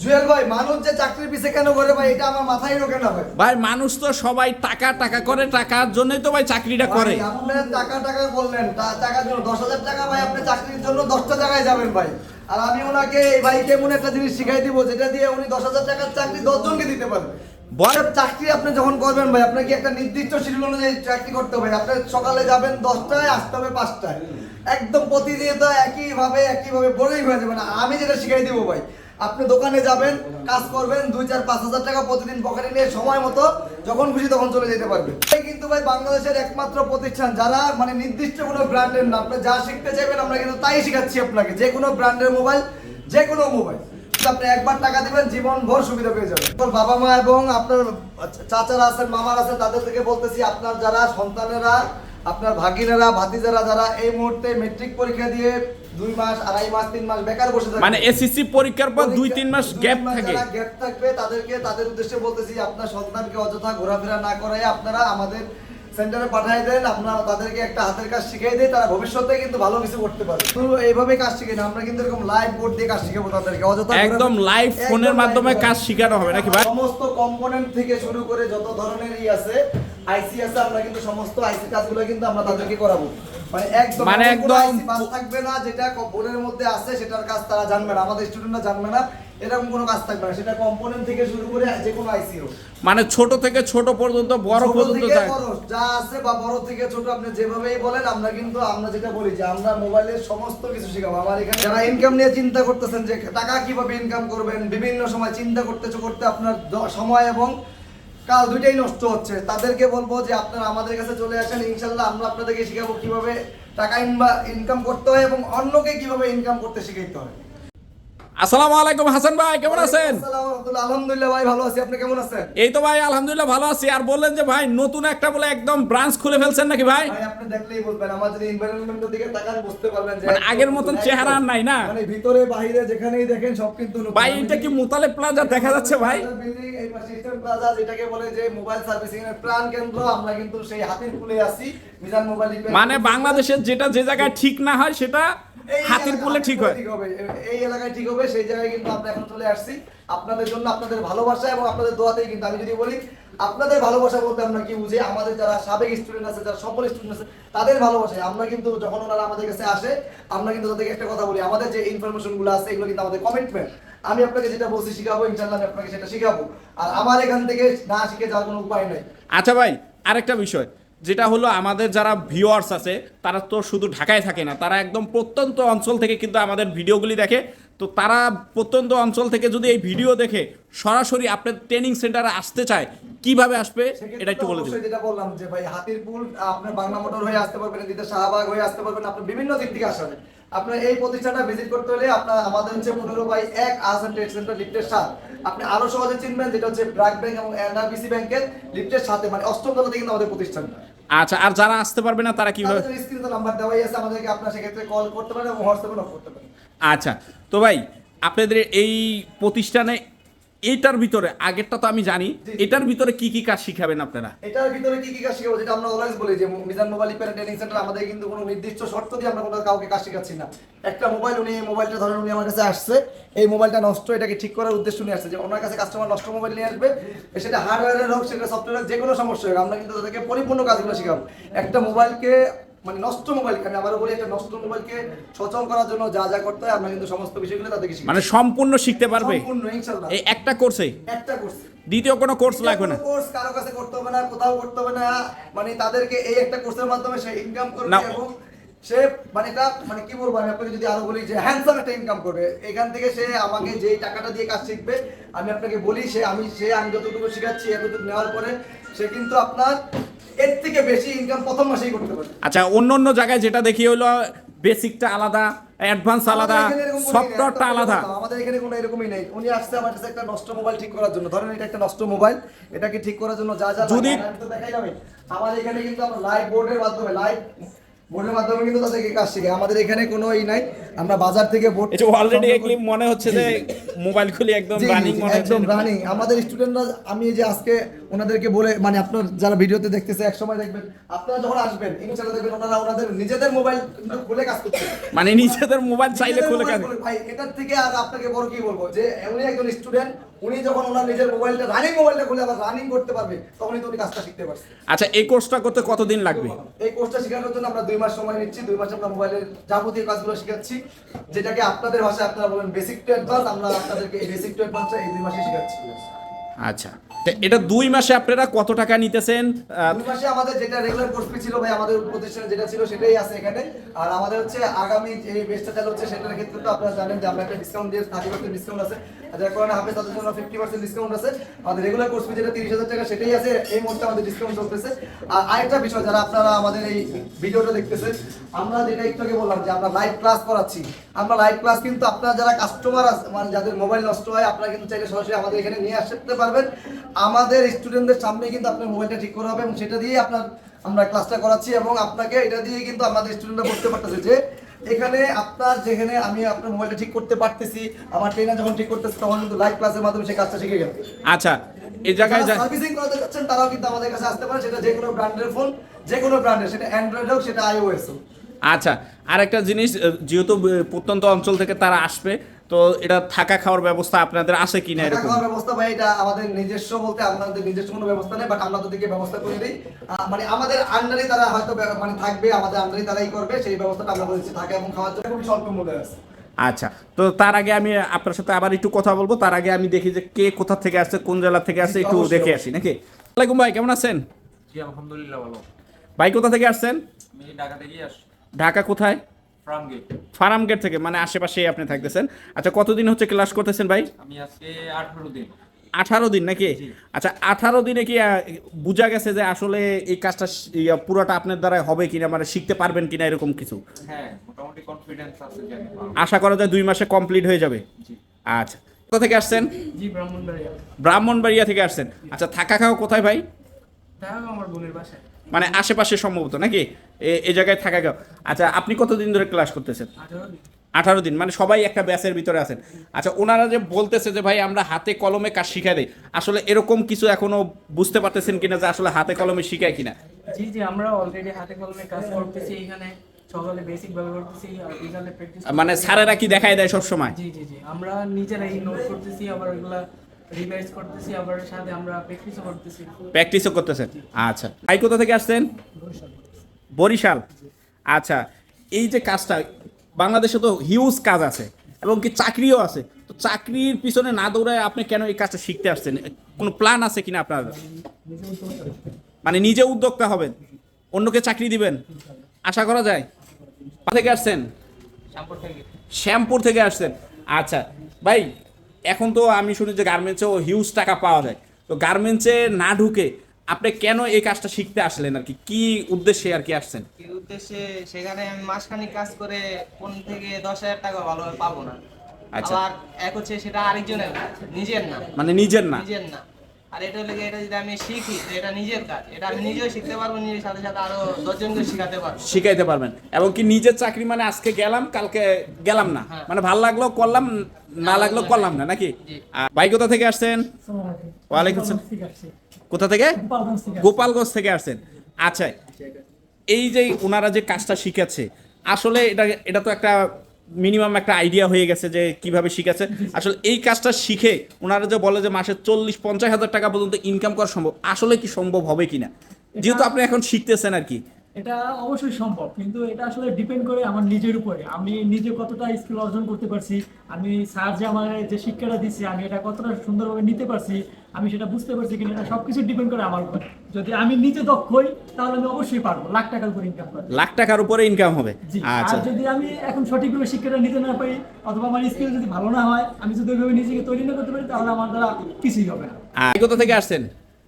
জুয়েল ভাই মানুষ যে চাকরির পিছে কেন করে ভাই এটা আমার মাথায় ঢোকে না ভাই। ভাই মানুষ তো সবাই টাকা টাকা করে টাকার জন্যই তো ভাই চাকরিটা করে। ভাই, আপনার টাকা টাকা বললেন টাকার জন্য দশ হাজার টাকা ভাই আপনি চাকরির জন্য দশটা জায়গায় যাবেন ভাই। আর আমি ওনাকে এই ভাইকে এমন একটা জিনিস শিখাই দিব যেটা দিয়ে উনি দশ হাজার টাকার চাকরি দশজনকে দিতে পারবে বল। বড় চাকরি আপনি যখন করবেন ভাই আপনাকে একটা নির্দিষ্ট শিডিউল অনুযায়ী চাকরি করতে হবে। আপনি সকালে যাবেন দশটায় আসতে হবে পাঁচটায়। একদম প্রতিদিন তো একইভাবে একইভাবে বলেই হয়ে যাবে না। আমি যেটা শিখাই দিব ভাই আপনি দোকানে যাবেন, কাজ করবেন, দুই চার পাঁচ হাজার টাকা প্রতিদিন পকেটে নিয়ে সময় মতো যখন খুশি তখন চলে যেতে পারবেন। এই কিন্তু ভাই বাংলাদেশের একমাত্র প্রতিষ্ঠান যারা মানে নির্দিষ্ট কোনো ব্র্যান্ডের না, আপনি যা শিখতে চাইবেন আমরা কিন্তু তাই শিখাচ্ছি আপনাকে, যে কোনো ব্র্যান্ডের মোবাইল, যে কোনো মোবাইল। আপনি একবার টাকা দিবেন জীবন ভর সুবিধা পেয়ে যাবেন। তোর বাবা মা এবং আপনার চাচারা আছেন, মামার আছেন, তাদের থেকে বলতেছি, আপনার যারা সন্তানেরা আপনার ভাগিনেরা ভাতিজারা যারা এই মুহূর্তে মেট্রিক পরীক্ষা দিয়ে দুই মাস আড়াই মাস তিন মাস বেকার বসে থাকে মানে এসএসসি পরীক্ষার পর দুই তিন মাস গ্যাপ থাকে। গ্যাপ থাকবে তাদেরকে তাদের উদ্দেশ্যে বলতেছি আপনার সন্তানকে অযথা ঘোরাফেরা না করাই আপনারা আমাদের সেন্টারে পাঠিয়ে দেন আপনারা তাদেরকে একটা হাতের কাজ শিখিয়ে দেয় তারা ভবিষ্যতে কিন্তু ভালো কিছু করতে পারে। তো এইভাবে কাজ শিখে না আমরা কিন্তু এরকম লাইভ বোর্ড দিয়ে কাজ শিখাবো তাদেরকে অযথা একদম লাইভ ফোনের মাধ্যমে কাজ শেখানো হবে নাকি ভাই? সমস্ত কম্পোনেন্ট থেকে শুরু করে যত ধরনের ই আছে আইসি আছে আমরা কিন্তু সমস্ত আইসি কাজগুলো কিন্তু আমরা তাদেরকে করাবো। মানে একদম মানে একদম- থাকবে না যেটা বোর্ডের মধ্যে আছে সেটার কাজ তারা জানবে না আমাদের স্টুডেন্টরা জানবে না এরকম কোনো কাজ থাকবে না সেটা কম্পোনেন্ট থেকে শুরু করে যে কোনো আইসি হোক। মানে ছোট থেকে ছোট পর্যন্ত বড় পর্যন্ত যা আছে বা বড় থেকে ছোট আপনি যেভাবেই বলেন আমরা কিন্তু আমরা যেটা বলি যে আমরা মোবাইলের সমস্ত কিছু শেখাবো। আমার এখানে যারা ইনকাম নিয়ে চিন্তা করতেছেন যে টাকা কীভাবে ইনকাম করবেন বিভিন্ন সময় চিন্তা করতে করতে আপনার সময় এবং কাল দুইটাই নষ্ট হচ্ছে। তাদেরকে বলব যে আপনারা আমাদের কাছে চলে আসেন, ইনশাল্লাহ আমরা আপনাদেরকে শিখাবো কীভাবে টাকা ইনকাম করতে হয় এবং অন্যকে কীভাবে ইনকাম করতে শিখাইতে হয়। আসসালামু আলাইকুম হাসান ভাই কেমন আছেন? আলহামদুলিল্লাহ ভাই ভালো আছি। আপনি কেমন আছেন? এই তো ভাই আলহামদুলিল্লাহ ভালো আছি। আর বললেন যে ভাই নতুন একটা বলে একদম ব্রাঞ্চ খুলে ফেলছেন নাকি ভাই? আপনি দেখলেই বলবেন যদি এনভায়রনমেন্টের দিকে তাকান বুঝতে পারবেন যে মানে আগের মতন চেহারা আর নাই না? মানে ভিতরে বাইরে যেখানেই দেখেন সব কিন্তু। ভাই এটা কি মুতালে প্লাজা দেখা যাচ্ছে ভাই? এই পাশে প্লাজা যেটাকে বলে যে মোবাইল সার্ভিসিং এর প্রাণ কেন্দ্র আমরা কিন্তু সেই হাতির পুলে আছি। মানে বাংলাদেশের যেটা যে জায়গায় ঠিক না হয় সেটা হাতির পুলে ঠিক হয়। হবে। এই এলাকায় ঠিক হবে সেই জায়গায় কিন্তু আমরা এখন চলে আসছি। আপনাদের জন্য আপনাদের ভালোবাসা এবং আপনাদের দোয়াতেই কিন্তু আমি যদি বলি আপনাদের ভালোবাসা বলতে আমরা কি বুঝি? আমাদের যারা সাবেক স্টুডেন্ট আছে যারা সফল স্টুডেন্ট আছে তাদের ভালোবাসায় আমরা কিন্তু যখন ওনারা আমাদের কাছে আসে আমরা কিন্তু তাদেরকে একটা কথা বলি। আমাদের যে ইনফরমেশনগুলো আছে এগুলো কিন্তু আমাদের কমিটমেন্ট আমি আপনাকে যেটা বলছি শিখাবো ইনশাল্লাহ আমি আপনাকে সেটা শিখাবো। আর আমার এখান থেকে না শিখে যাওয়ার কোনো উপায় নাই। আচ্ছা ভাই আরেকটা বিষয়। যেটা হলো আমাদের যারা ভিউয়ার্স আছে তারা তো শুধু ঢাকায় থাকে না তারা একদম প্রত্যন্ত অঞ্চল থেকে কিন্তু আমাদের ভিডিওগুলি দেখে। তো তারা প্রত্যন্ত অঞ্চল থেকে যদি এই ভিডিও দেখে সরাসরি আপনার ট্রেনিং সেন্টারে আসতে চায় কীভাবে আসবে? এটা একটু বলে দিন যেটা বললাম যে ভাই হাতিরপুল আপনার বাংলা মোটর হয়ে আসতে পারবেন দিতে শাহবাগ হয়ে আসতে পারবেন আপনি বিভিন্ন দিক থেকে আসবেন আপনার এই প্রতিষ্ঠানটা ভিজিট করতে হলে আপনার আমাদের হচ্ছে পনেরো বাই এক আসাম ট্রেড সেন্টার লিফটের সাত। আপনি আরও সহজে চিনবেন যেটা হচ্ছে ব্র্যাক ব্যাংক এবং এনআরবিসি ব্যাংকের লিফটের সাথে মানে অষ্টম তলাতে কিন্তু আমাদের প্রতিষ্ঠানটা। আচ্ছা আর যারা আসতে পারবে না তারা কি হবে স্ক্রিনে নাম্বার দেওয়াই আছে আমাদেরকে আপনার সেক্ষেত্রে কল করতে পারেন এবং হোয়াটসঅ্যাপে নক করতে পারেন। আচ্ছা তো ভাই আপনাদের এই প্রতিষ্ঠানে এইটার ভিতরে আগেরটা তো আমি জানি। এটার ভিতরে কি কি কাজ শিখাবেন আপনারা? এটার ভিতরে কি কি কাজ শেখাবো যেটা আমরা অলওয়েজ বলি যে Mizan mobile repair training centre আমাদের কিন্তু কোনো নির্দিষ্ট শর্ত দিয়ে আমরা কোনো কাউকে কাজ শিখাচ্ছি না। একটা মোবাইল উনি এই মোবাইলটা ধরেন উনি আমার কাছে আসছে এই মোবাইলটা নষ্ট এটাকে ঠিক করার উদ্দেশ্য নিয়ে আসছে যে ওনার কাছে কাস্টমার নষ্ট মোবাইল নিয়ে আসবে সেটা হার্ডওয়্যারের হোক সেটা সফটওয়্যার যে কোনো সমস্যা হোক আমরা কিন্তু তাদেরকে পরিপূর্ণ কাজগুলো শেখাবো। একটা মোবাইলকে মানে নষ্ট মোবাইলকে আমি আবারও বলি একটা নষ্ট মোবাইলকে সচল করার জন্য যা যা করতে হয় আমরা কিন্তু সমস্ত বিষয়গুলো তাদেরকে শিখাবো মানে সম্পূর্ণ শিখতে পারবে? সম্পূর্ণ ইনশাআল্লাহ। এই একটা কোর্সে একটা করছে দ্বিতীয় কোনো কোর্স লাগবে না? কোর্স কারও কাছে করতে হবে না কোথাও করতে হবে না। মানে তাদেরকে এই একটা কোর্সের মাধ্যমে সে ইনকাম করবে এবং সে মানে এটা মানে কি বলব আমি আপনাকে যদি আরও বলি যে হ্যান্ডসাম একটা ইনকাম করবে। এখান থেকে সে আমাকে যেই টাকাটা দিয়ে কাজ শিখবে আমি আপনাকে বলি সে আমি সে আমি যতটুকু শিখাচ্ছি এতটুকু নেওয়ার পরে সে কিন্তু আপনার এর থেকে বেশি ইনকাম প্রথম মাসেই করতে পারবে। আচ্ছা অন্য অন্য জায়গায় যেটা দেখি হলো বেসিকটা আলাদা অ্যাডভান্স আলাদা সফটওয়্যারটা আলাদা। আমাদের এখানে কোনো এরকমই নেই। উনি আসছে আমার কাছে একটা নষ্ট মোবাইল ঠিক করার জন্য। ধরেন এটা একটা নষ্ট মোবাইল এটাকে ঠিক করার জন্য যা যা যদি- লাগে, দেখাই যাবে। আমার এখানে কিন্তু আমরা লাইভ বোর্ডের মাধ্যমে লাইভ বোর্ডের মাধ্যমে কিন্তু তাদেরকে কাজ শিখে আমাদের এখানে কোনো ই নাই। আমরা বাজার থেকে বোর্ড এটা অলরেডি মনে হচ্ছে যে মোবাইল খুলে একদম রানিং মনে হচ্ছে। একদম রানিং আমাদের স্টুডেন্টরা আমি যে আজকে ওনাদেরকে বলে মানে আপনার যারা ভিডিওতে দেখতেছে এক সময় দেখবেন আপনারা যখন আসবেন ইনশাআল্লাহ দেখবেন ওনারা ওনাদের নিজেদের মোবাইল কিন্তু খুলে কাজ করছে। মানে নিজেদের মোবাইল চাইলে খুলে কাজ ভাই এটার থেকে আর আপনাকে বড় কি বলব? যে উনি একজন স্টুডেন্ট উনি যখন ওনার নিজের মোবাইলটা রানিং মোবাইলটা খুলে আবার রানিং করতে পারবে তখনই তো উনি কাজটা শিখতে পারছে। আচ্ছা এই কোর্সটা করতে কতদিন লাগবে? এই কোর্সটা শেখানোর জন্য আমরা দুই মাস সময় নিচ্ছি দুই মাসে আমরা মোবাইলের যাবতীয় কাজগুলো শেখাচ্ছি যেটাকে আপনাদের ভাষায় আপনারা বলেন বেসিক টু অ্যাডভান্স আমরা আপনাদেরকে এই বেসিক টু অ্যাডভান্সটা এই দুই মাসে শেখাচ্ছি। আচ্ছা। এটা দুই মাসে আপনারা কত টাকা নিতেছেন? দুই মাসে আমাদের যেটা রেগুলার কোর্স ছিল ভাই, আমাদের প্রতিষ্ঠানে যেটা ছিল সেটাই আছে এখানে। আর আমাদের হচ্ছে আগামী যে বেচটা চালু হচ্ছে সেটার ক্ষেত্রে তো আপনারা জানেন যে আমরা একটা ডিসকাউন্ট দিয়ে থার্টি পার্সেন্ট ডিসকাউন্ট আছে। আর যার কারণে হাফেজ তাদের জন্য ফিফটি পার্সেন্ট ডিসকাউন্ট আছে। আমাদের রেগুলার কোর্স যেটা তিরিশ হাজার টাকা, সেটাই আছে। এই মুহূর্তে আমাদের ডিসকাউন্ট চলতেছে। আর আরেকটা বিষয়, যারা আপনারা আমাদের এই ভিডিওটা দেখতেছেন, আমরা যেটা একটু আগে বললাম যে আমরা লাইভ ক্লাস করাচ্ছি। আমরা লাইভ ক্লাস কিন্তু আপনারা যারা কাস্টমার আছে মানে যাদের মোবাইল নষ্ট হয় আপনারা কিন্তু চাইলে সরাসরি আমাদের এখানে নিয়ে আসতে পারবেন। আমাদের স্টুডেন্টদের সামনে কিন্তু আপনার মোবাইলটা ঠিক করা হবে এবং সেটা দিয়ে আপনার আমরা ক্লাসটা করাচ্ছি এবং আপনাকে এটা দিয়ে কিন্তু আমাদের স্টুডেন্টরা বলতে পারতেছে যে এখানে আপনার যেখানে আমি আপনার মোবাইলটা ঠিক করতে পারতেছি আমার ট্রেনার যখন ঠিক করতেছে তখন কিন্তু লাইভ ক্লাসের মাধ্যমে সে কাজটা শিখে গেল। আচ্ছা এই জায়গায় যা- সার্ভিসিং করাতে যাচ্ছেন তারাও কিন্তু আমাদের কাছে আসতে পারে। সেটা যে কোনো ব্র্যান্ডের ফোন যে কোনো ব্র্যান্ডের সেটা অ্যান্ড্রয়েড হোক সেটা আইওএস হোক। আচ্ছা আর একটা জিনিস যেহেতু প্রত্যন্ত অঞ্চল থেকে তারা আসবে তো এটা থাকা খাওয়ার ব্যবস্থা আপনাদের আছে কিনা থাকা এরকম? খাওয়ার ব্যবস্থা ভাই এটা আমাদের নিজস্ব বলতে আমাদের নিজস্ব কোনো ব্যবস্থা নেই বাট আমরা তাদেরকে ব্যবস্থা করে দিই। মানে আমাদের আন্ডারে তারা হয়তো মানে থাকবে আমাদের আন্ডারে তারাই করবে সেই ব্যবস্থাটা আমরা করেছি থাকা এবং খাওয়ার জন্য খুবই স্বল্প মূল্যে আছে। আচ্ছা তো তার আগে আমি আপনার সাথে আবার একটু কথা বলব তার আগে আমি দেখি যে কে কোথা থেকে আসছে কোন জেলা থেকে আসছে একটু দেখে আসি নাকি? ওয়ালাইকুম ভাই কেমন আছেন? জি আলহামদুলিল্লাহ ভালো। ভাই কোথা থেকে আসছেন? আমি ঢাকা থেকেই আসছি। ঢাকা কোথায়? ফ্রাম গেট থেকে মানে আশেপাশেই আপনি থাকতেছেন। আচ্ছা কতদিন হচ্ছে ক্লাস করতেছেন ভাই? আমি আজকে আঠারো দিন। আঠারো দিন নাকি? আচ্ছা আঠারো দিনে কি বোঝা গেছে যে আসলে এই কাজটা পুরোটা আপনার দ্বারা হবে কিনা মানে শিখতে পারবেন কিনা এরকম কিছু? হ্যাঁ মোটামুটি কনফিডেন্স আছে। আশা করা যায় দুই মাসে কমপ্লিট হয়ে যাবে? আচ্ছা কোথা থেকে আসছেন? জি ব্রাহ্মণবাড়িয়া। ব্রাহ্মণবাড়িয়া থেকে আসছেন। আচ্ছা থাকা খাওয়া কোথায় ভাই? আমার বোনের বাসায়। মানে আশেপাশে সম্ভবত নাকি? এ- এই জায়গায় থাকা খাওয়া আচ্ছা আপনি কতদিন ধরে ক্লাস করতেছেন? আঠারো দিন। মানে সবাই একটা ব্যাচের ভিতরে আছেন। আচ্ছা ওনারা যে বলতেছে যে ভাই আমরা হাতে কলমে কাজ শিখাই দেই। আসলে এরকম কিছু এখনও বুঝতে পারতেছেন কিনা যে আসলে হাতে কলমে শিখায় কিনা? জি জি আমরা অলরেডি হাতে কলমে কাজ করতেছি এখানে। সকালে বেসিক ভাবে করতেছি আর বিকালে প্র্যাকটিস মানে স্যারেরা কি দেখায় দেয় সব সময় জি জি জি আমরা নিজেরাই নোট করতেছি আবার ওইগুলা রিভাইজ করতেছি আবার সাথে আমরা প্র্যাকটিসও করতেছি। প্র্যাকটিসও করতেছেন? আচ্ছা। ভাই কোথা থেকে আসছেন? বরিশাল। আচ্ছা এই যে কাজটা বাংলাদেশে তো হিউজ কাজ আছে এবং কি চাকরিও আছে। তো চাকরির পিছনে না দৌড়ায় আপনি কেন এই কাজটা শিখতে আসছেন? কোনো প্ল্যান আছে কিনা আপনার? মানে নিজে উদ্যোক্তা হবেন অন্যকে চাকরি দিবেন? আশা করা যায়? কোথা থেকে আসছেন? শ্যামপুর থেকে আসছেন। আচ্ছা ভাই এখন তো আমি শুনি যে গার্মেন্টসেও হিউজ টাকা পাওয়া যায়। তো গার্মেন্টসে না ঢুকে আপনি কেন এই কাজটা শিখতে আসলেন আর কি? কি উদ্দেশ্যে আর কি আসছেন? কি উদ্দেশ্যে? সেখানে আমি মাসখানিক কাজ করে পনেরো থেকে দশ হাজার টাকা ভালোভাবে পাবো না। আচ্ছা। আবার এক হচ্ছে সেটা আরেকজনের নিজের না। মানে নিজের না? নিজের না। আর এটা হলে এটা যদি আমি শিখি এটা নিজের কাজ। এটা আমি নিজেও শিখতে পারব নিজের সাথে সাথে আরও দশজনকে শিখাতে পারব। শিখাইতে পারবেন। এবং কি নিজের চাকরি মানে আজকে গেলাম কালকে গেলাম না। হ্যাঁ। মানে ভালো লাগল করলাম না লাগল করলাম না নাকি। ভাই কোথা থেকে আসছেন? ওয়ালাইকুম আসসালাম। কোথা থেকে? গোপালগঞ্জ থেকে আসছেন। আচ্ছা এই যে ওনারা যে কাজটা শিখাচ্ছে আসলে এটা এটা তো একটা মিনিমাম একটা আইডিয়া হয়ে গেছে যে কীভাবে শিখেছে। আসলে এই কাজটা শিখে ওনারা যে বলে যে মাসে চল্লিশ, পঞ্চাশ হাজার টাকা পর্যন্ত ইনকাম করা সম্ভব, আসলে কি সম্ভব হবে কিনা? যেহেতু আপনি এখন শিখতেছেন আর কি। এটা অবশ্যই সম্ভব কিন্তু এটা আসলে ডিপেন্ড করে আমার নিজের উপরে। আমি নিজে কতটা স্কিল অর্জন করতে পারছি আমি স্যার যে আমার যে শিক্ষাটা দিচ্ছে আমি এটা কতটা সুন্দরভাবে নিতে পারছি আমি সেটা বুঝতে পারছি কিনা এটা সবকিছু ডিপেন্ড করে আমার উপর। যদি আমি নিজে দক্ষ হই তাহলে আমি অবশ্যই পারব লাখ টাকার উপর ইনকাম করব লাখ টাকার উপরে ইনকাম হবে? আচ্ছা আর যদি আমি এখন সঠিকভাবে শিক্ষাটা নিতে না পারি অথবা আমার স্কিল যদি ভালো না হয় আমি যদি ওইভাবে নিজেকে তৈরি না করতে পারি তাহলে আমার দ্বারা কিছুই হবে না। কোথা থেকে আসছেন?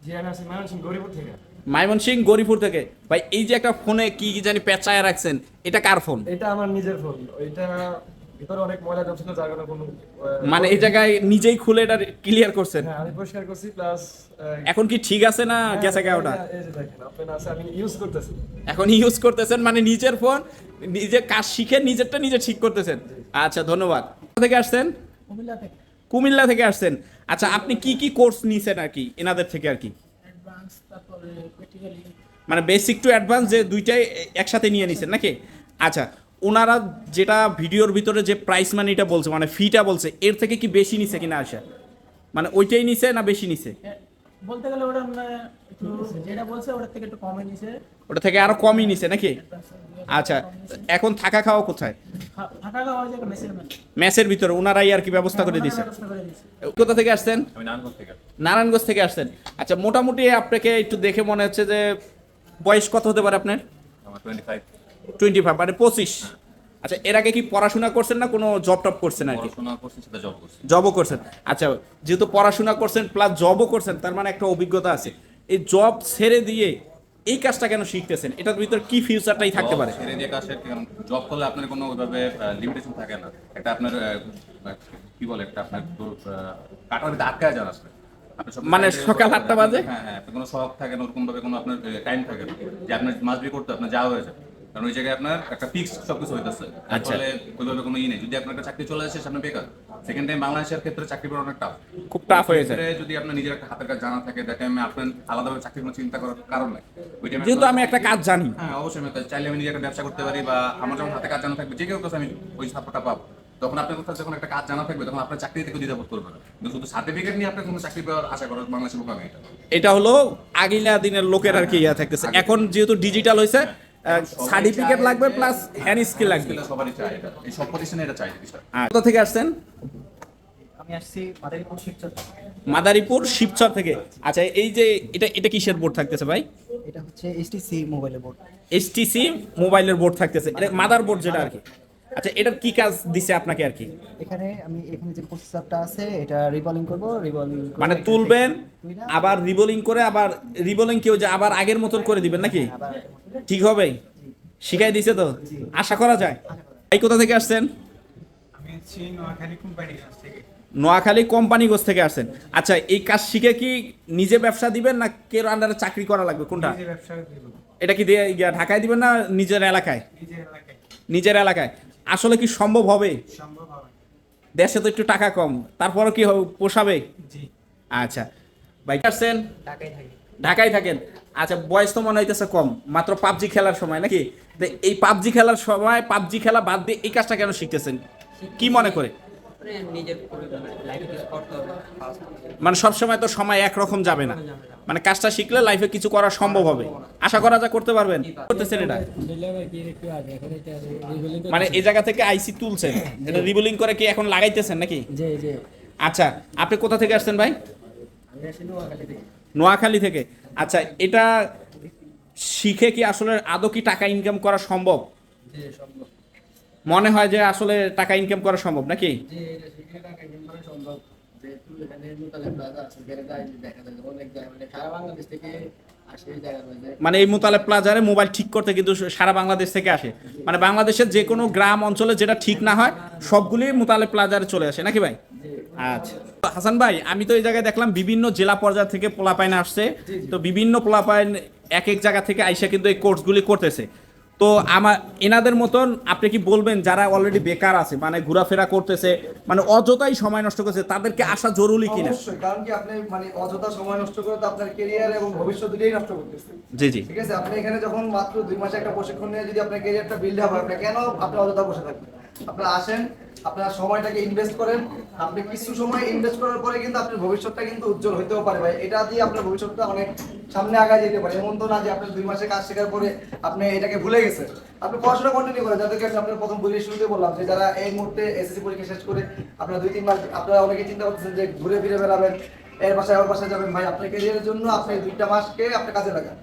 জি আমি আসছি ময়মনসিংহ গরিপুর থেকে। মাইমনসিং গরিপুর থেকে। ভাই এই যে একটা ফোনে কি কি জানি পেঁচায় রাখছেন এটা কার ফোন? এটা আমার নিজের ফোন। ওইটা ভিতরে অনেক ময়লা জমছিল যার কারণে কোনো মানে এই জায়গায় নিজেই খুলে এটা ক্লিয়ার করছেন? হ্যাঁ আমি পরিষ্কার করছি প্লাস এখন কি ঠিক আছে না গেছে গা ওটা এই যে দেখেন আপনার আছে আমি ইউজ করতেছি। এখন ইউজ করতেছেন মানে নিজের ফোন নিজে কাজ শিখে নিজেরটা নিজে ঠিক করতেছেন? আচ্ছা ধন্যবাদ। কোথা থেকে আসছেন? কুমিল্লা থেকে। কুমিল্লা থেকে আসছেন। আচ্ছা আপনি কি কি কোর্স নিছেন আর কি এনাদের থেকে আর কি? অ্যাডভান্স তারপরে প্র্যাকটিক্যালি মানে বেসিক টু অ্যাডভান্স যে দুইটাই একসাথে নিয়ে নিছেন নাকি? আচ্ছা ওনারা যেটা ভিডিওর ভিতরে যে প্রাইস মানিটা বলছে মানে ফিটা বলছে এর থেকে কি বেশি নিছে কিনা আসা মানে ওইটাই নিছে না বেশি নিছে? বলতে গেলে ওটা মানে যেটা বলছে ওটার থেকে একটু কমে নিছে। ওটা থেকে আরও কমই নিছে নাকি? আচ্ছা এখন থাকা খাওয়া কোথায়? থাকা খাওয়া যায় মেসের মেসের ভিতরে ওনারাই আর কি ব্যবস্থা করে ব্যবস্থা করে দিয়েছে কোথা থেকে আসছেন? আমি নানগঞ্জ থেকে। নারায়ণগঞ্জ থেকে আসছেন। আচ্ছা মোটামুটি আপনাকে একটু দেখে মনে হচ্ছে যে বয়স কত হতে পারে আপনার? টোয়েন্টি ফাইভ মানে পঁচিশ। আচ্ছা এর আগে কি পড়াশোনা করছেন না কোনো জব টপ করছেন আর কি? জবও করছেন। আচ্ছা যেহেতু পড়াশোনা করছেন প্লাস জবও করছেন তার মানে একটা অভিজ্ঞতা আছে। এই জব ছেড়ে দিয়ে এই কাজটা কেন শিখতেছেন? এটার ভিতর কি ফিউচারটাই থাকতে পারে? ছেড়ে দিয়ে কাজ জব করলে আপনার কোনো ওইভাবে লিমিটেশন থাকে না। একটা আপনার কি বলে একটা আপনার কাটার আটকায় যান আসলে মানে সকাল আটটা বাজে? হ্যাঁ হ্যাঁ কোনো শখ থাকে না ওরকম ভাবে কোনো আপনার টাইম থাকে না। যে আপনার মাস বি করতে আপনার যাওয়া হয়ে যায় কারণ ওই জায়গায় আপনার একটা ফিক্স সবকিছু হইতেছে। আচ্ছা। আসলে ওইভাবে কোনো ই নেই। যদি আপনার একটা চাকরি চলে আসে সামনে বেকার। সেকেন্ড টাইম বাংলাদেশের ক্ষেত্রে চাকরি পাওয়া অনেক টাফ খুব টাফ হয়ে যায়। যদি আপনার নিজের একটা হাতের কাজ জানা থাকে দেখে আমি আপনার আলাদাভাবে চাকরি কোনো চিন্তা করার কারণ নাই। ওই এ যেহেতু আমি একটা কাজ জানি। হ্যাঁ অবশ্যই আমি চাইলে আমি নিজে একটা ব্যবসা করতে পারি বা আমার যখন হাতে কাজ জানা থাকবে যে কেউ কাছে আমি ওই সাপোর্টটা পাবো। তখন আপনার কোথাও যখন একটা কাজ জানা থাকবে তখন আপনার চাকরি থেকে দিতে করবে না। কিন্তু শুধু সার্টিফিকেট নিয়ে আপনার কোনো চাকরি পাওয়ার আশা করার বাংলাদেশের বোকা এটা। এটা হলো আগিলা দিনের লোকের আর কি ইয়া থাকতেছে। এখন যেহেতু ডিজিটাল হয়েছে সার্টিফিকেট লাগবে প্লাস হ্যান্ড স্কিল লাগবে। সবারই চাই এটা। এই সব প্রতিষ্ঠানে এটা চাই আর কোথা থেকে আসছেন? আমি আসছি মাদারীপুর শিবচর মাদারীপুর শিবচর থেকে। আচ্ছা এই যে এটা এটা কিসের বোর্ড থাকতেছে ভাই? এটা হচ্ছে এইচটিসি মোবাইলের বোর্ড এইচটিসি মোবাইলের বোর্ড থাকতেছে। এটা মাদার বোর্ড যেটা আর কি। আচ্ছা এটার কি কাজ দিছে আপনাকে আর কি? এখানে আমি এখানে যে প্রসেসরটা আছে এটা রিবলিং করব রিবলিং মানে তুলবেন আবার রিবোলিং করে আবার রিবোলিং কেউ যে আবার আগের মতন করে দিবেন নাকি? ঠিক হবে। শিখাই দিছে তো? আশা করা যায়। এই কোথা থেকে আসছেন? নোয়াখালী কোম্পানি থেকে। নোয়াখালী কোম্পানিগঞ্জ থেকে আসছেন। আচ্ছা এই কাজ শিখে কি নিজে ব্যবসা দিবেন না কেউ আন্ডারে চাকরি করা লাগবে? কোনটা? নিজে ব্যবসা দিব। এটা কি দিয়ে ঢাকায় দিবেন না নিজের এলাকায়। নিজের এলাকায়। আসলে কি সম্ভব হবে? সম্ভব হবে। দেশে তো একটু টাকা কম তারপরও কি হবে পোষাবে? আচ্ছা ভাই আসছেন? ঢাকায় থাকেন? আচ্ছা বয়স তো মনে হইতেছে কম মাত্র পাবজি খেলার সময় নাকি? এই পাবজি খেলার সময় পাবজি খেলা বাদ দিয়ে এই কাজটা কেন শিখতেছেন? কি মনে করে? নিজের লাইফে কিছু করতে হবে। মানে সবসময় তো সময় একরকম যাবে না। মানে কাজটা শিখলে লাইফে কিছু করা সম্ভব হবে। আশা করা যা করতে পারবেন। করতেছেন এটা মানে এই জায়গা থেকে আইসি তুলছেন। এটা রিবোলিং করে কি এখন লাগাইতেছেন নাকি? আচ্ছা আপনি কোথা থেকে আসছেন ভাই? নোয়াখালী থেকে। আচ্ছা এটা শিখে কি আসলে আদৌ কি টাকা ইনকাম করা সম্ভব? সম্ভব। মনে হয় যে আসলে টাকা ইনকাম করা সম্ভব নাকি? মানে আসে এই জায়গা মানে মোতালে প্লাজারে মোবাইল ঠিক করতে কিন্তু সারা বাংলাদেশ থেকে আসে। মানে বাংলাদেশের যে কোনো গ্রাম অঞ্চলে যেটা ঠিক না হয় সবগুলি মোতালে প্লাজারে চলে আসে নাকি ভাই? আচ্ছা। হাসান ভাই আমি তো এই জায়গায় দেখলাম বিভিন্ন জেলা পর্যায় থেকে পোলাপাইন আসছে। তো বিভিন্ন পোলাপাইন এক এক জায়গা থেকে আইসা কিন্তু এই কোর্সগুলি করতেছে। তো আমার এনাদের মতন আপনি কি বলবেন যারা অলরেডি বেকার আছে মানে ঘোরাফেরা করতেছে মানে অযথাই সময় নষ্ট করছে তাদেরকে আসা জরুরি কিনা? অবশ্যই কারণ কি আপনি মানে অযথা সময় নষ্ট করে তো আপনার ক্যারিয়ার এবং ভবিষ্যৎ দুটোই নষ্ট করতেছে। জি জি। ঠিক আছে? আপনি এখানে যখন মাত্র দুই মাসে একটা প্রশিক্ষণ নিয়ে যদি আপনার ক্যারিয়ারটা বিল্ড আপ হয় আপনি কেন আপনি অযথা বসে থাকবেন? আপনারা আসেন, আপনার সময়টাকে ইনভেস্ট করেন। আপনি কিছু সময় ইনভেস্ট করার পরে কিন্তু আপনার ভবিষ্যৎটা কিন্তু উজ্জ্বল হতেও পারে ভাই। এটা দিয়ে আপনার ভবিষ্যৎটা অনেক সামনে আগায় যেতে পারে। এমন তো না যে আপনি দুই মাসে কাজ শেখার পরে আপনি এটাকে ভুলে গেছেন। আপনি পড়াশোনা কন্টিনিউ করেন। যাদেরকে আমি আপনার প্রথম বলি শুরুতে বললাম যে যারা এই মুহূর্তে এসএসসি পরীক্ষা শেষ করে আপনারা দুই, তিন মাস, আপনারা অনেকে চিন্তা করতেছেন যে ঘুরে ফিরে বেড়াবেন, এর বাসায়, ওর বাসায় যাবেন। ভাই, আপনার ক্যারিয়ারের জন্য আপনি দুইটা মাসকে আপনার কাজে লাগান।